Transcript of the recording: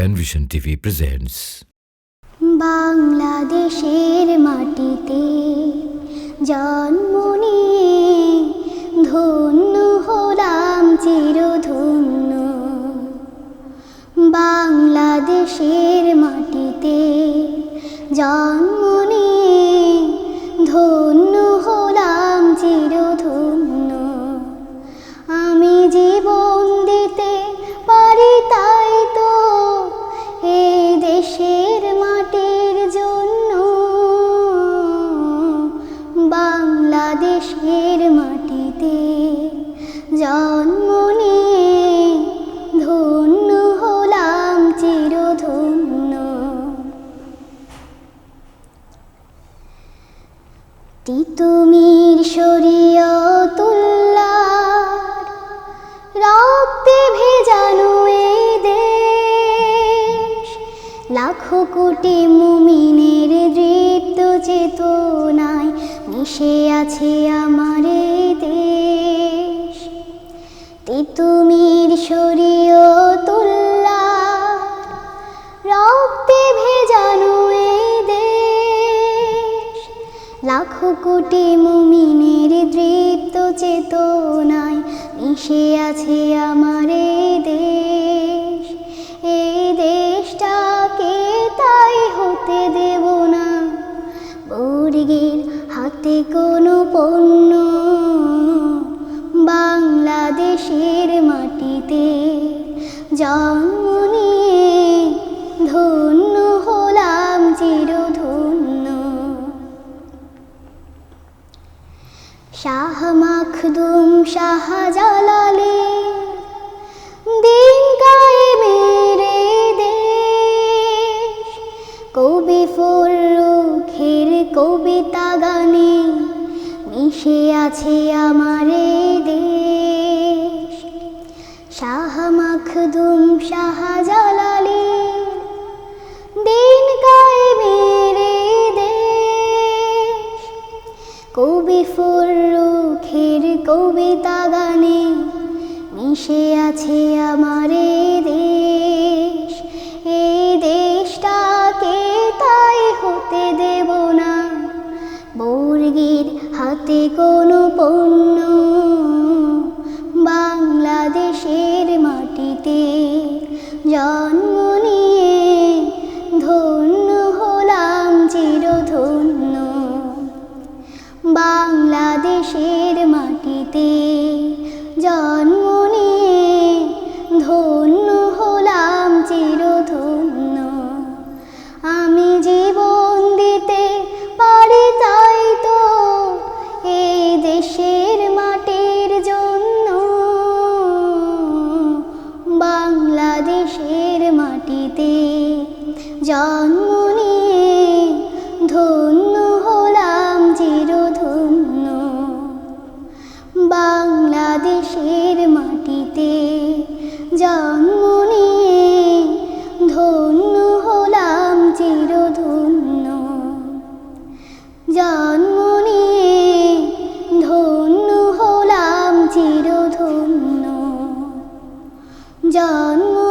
Panvision TV presents বাংলাদেশের মাটিতে জন্ম নিয়ে ধন্য হলাম চিরধন্য। বাংলাদেশের মাটিতে জন্ম বাংলাদেশের মাটিতে জন্ম নিয়ে ধন্য হলাম চিরধন্য। তিতুমির শরীয়তুল্লাহর রক্তে ভেজানো এই দেশ, লাখো কোটি মুমিনের দৃপ্ত চেতনায় মিশে আছে আমার দেশ। তিতুমির শরীয়তুল্লাহর রক্তে ভেজানো এই দেশ। লাখো কোটি মুমিনের দৃপ্ত চেতনায় মিশে আছে আমার দেশ। কোনো পণ্য বাংলাদেশের মাটিতে জন্ম নিয়ে ধন্য হলাম চিরধন্য। শাহ মাখদুম শাহ জালালে দিন কায়েমের এই দেশ। কবি ফরুখের কবিতা গানে মিশে আছে আমার দেশ। শাহ মাখদুম শাহ জালালে দিন কায়েমের এই দেশ। কবি ফরুখের কবিতা গানে মিশে আছে আমার বর্গের হাতে কোনো পণ্য। বাংলাদেশের মাটিতে জন্ম নিয়ে ধন্য হলাম চিরধন্য। বাংলাদেশের বাংলাদেশের মাটিতে জন্ম নিয়ে ধন্য হলাম চিরধন্য। বাংলাদেশের মাটিতে জন্ম নিয়ে ধন্য হলাম চিরধন্য। জন্ম নিয়ে ধন্য হলাম চিরধন্য। জন্ম